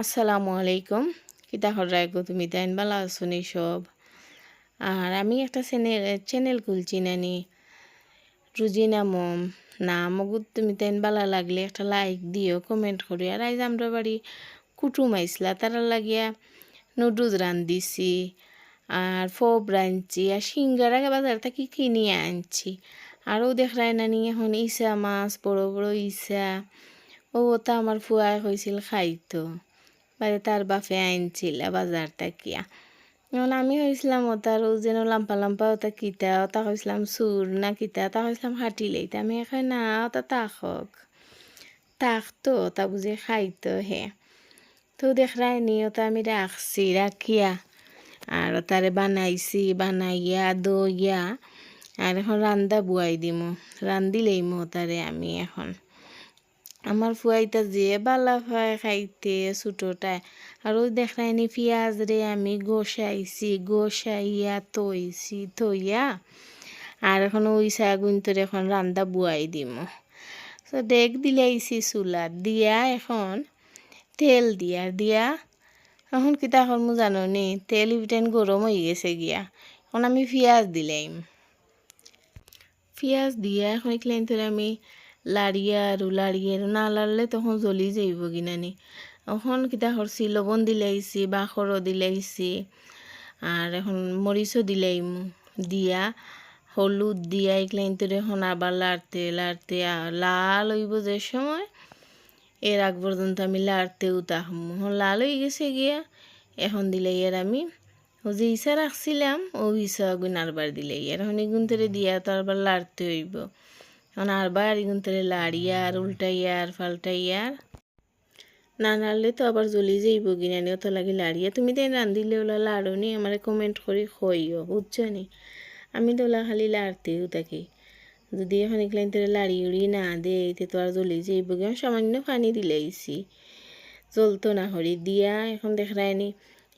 আসসালামু আলাইকুম। কিতা হরাই গো তুমি তাইন বালা শুনি সব? আর আমি একটা চ্যানেল চ্যানেল খুলছি নানি। রুজিনা মম, না মগু, তুমি তাইন বালা লাগলে একটা লাইক দিও কমেন্ট করি আর আইজ আমরা বাড়ি কুটুম আইসলা তারা লাগিয়া নুডলস রান্ধিছি, আর ফব রাঁধছি, আর সিঙ্গারা বাজার থেকে কিনিয়ে আনছি। আরও দেখায় নানি, এখন ইসা মাছ, বড় বড় ইসা, ও তা আমার ফুয়াই হয়েছিল খাইতো। বাড়ি তার বাপে আনছিল বাজার তাকিয়া এখন আমি হয়েছিলাম ওটার ও যেন লাম্পা লাম্পা ওটা কিতা ওটা হয়েছিলাম সুর না কিতা তা হয়েছিলাম হাঁটি লইতে আমি এখন না ওটা তাক তাক তো তা বুঝে খাইতো হে। তো দেখরাই নি ওটা আমি রাখছি, রাখিয়া। আর তারে বানাইছি, বানাইয়া, দইয়া। আর এখন রান্দা বুয়াই দিম। রান্দিলেই মো তারে আমি এখন। আমার ফুয়াইটা যে বালা ফাই খাইতে ছোটোটায় আর ওই দেখায়নি পেঁয়াজ রে আমি গোসাইছি গোসাইয়া তৈছি থইয়া আর এখন ওই শাগুন্তরে এখন রান্দা বুয়াই দিম। তো ডেক দিলাইছি চুলাত। দিয়া এখন, তেল দিয়া দিয়া। এখন কিতা করমু জানো নি তেল ইভিটেন গরম হয়ে গেছে গিয়া। এখন আমি পেঁয়াজ দিলাইম। পেঁয়াজ দিয়া, এখন এখানে আমি লাড়িয়া আৰু লাড়িয়ে আৰু না লাড়লে তখন জ্বলি যাইব কিনানি। এখন কিতা করছি লবণ দিলাইছি বা বাখরও দিলাইছি আর এখন মরিচও দিলাইম দিয়া, হলুদ দিয়া এগুলাইন তোর এখন আবার লাড়তে লাড়তে লাল হইব যে সময় এর আগ পর্যন্ত আমি লাড়তেও তাহম লাল হয়ে গেছে গিয়া, এখন দিলে এর আমি ও যে ইসা রাখছিলাম ও ইসা গুণ আরবার দিলে এর এখন এগুন তোরে দিয়া, তো আরবার লাড়তে হইব। এখন এগুন তাহলে লাড়িয়ার উল্টাইয়ার ফাল্টাইয়ার না নাড়লে তো আবার জ্বলি যাইব গিনানি অত লাগে লাড়িয়া তুমি তাই রান্ধিলে ওলা লাড়নি আমার কমেন্ট করে খইও বুঝছ নি আমি তো ওলা খালি লাড়তেও থাকি যদি এখন এগুলাইন তোর লাড়ি উড়ি না দে এতে তো আর জ্বলি যাইব গিয়ে সামান্য পানি দিলেইছি জ্বলতো না হরি দিয়া এখন দেখায়নি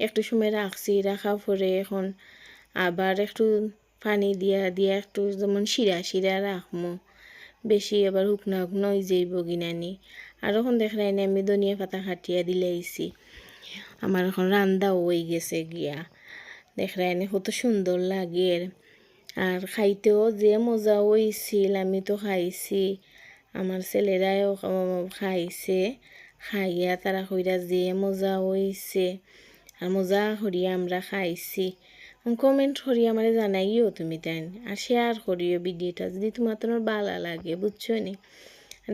একটু সময় রাখছি রাখা পরে এখন আবার একটু পানি দিয়া দিয়া একটু যেমন শিরা শিরা রাখমো বেশি আবার শুকনা শুকনো হয়ে যাইব গিনানি আর এখন দেখাই না, আমি ধনিয়া পাতা খাটিয়া দিলাইছি আমার এখন রান্দাও হয়ে গেছে গিয়া। দেখাই না, কত সুন্দর লাগে। আর খাইতেও যে মজা হয়েছিল আমি তো খাইছি। আমার ছেলেরাও খাইছে, খাইয়া তারা কইরা যে মজা হয়েছে আর মজা করিয়া আমরা খাইছি। কমেন্ট করি, আমার জানাইও তুমি তাই আর শেয়ার করিও ভিডিওটা যদি তোমার তোমার ভালো লাগে, বুঝছ নি?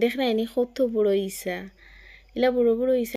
দেখ না, এনে কত বড় ইসা এলা বড় বড় ইসা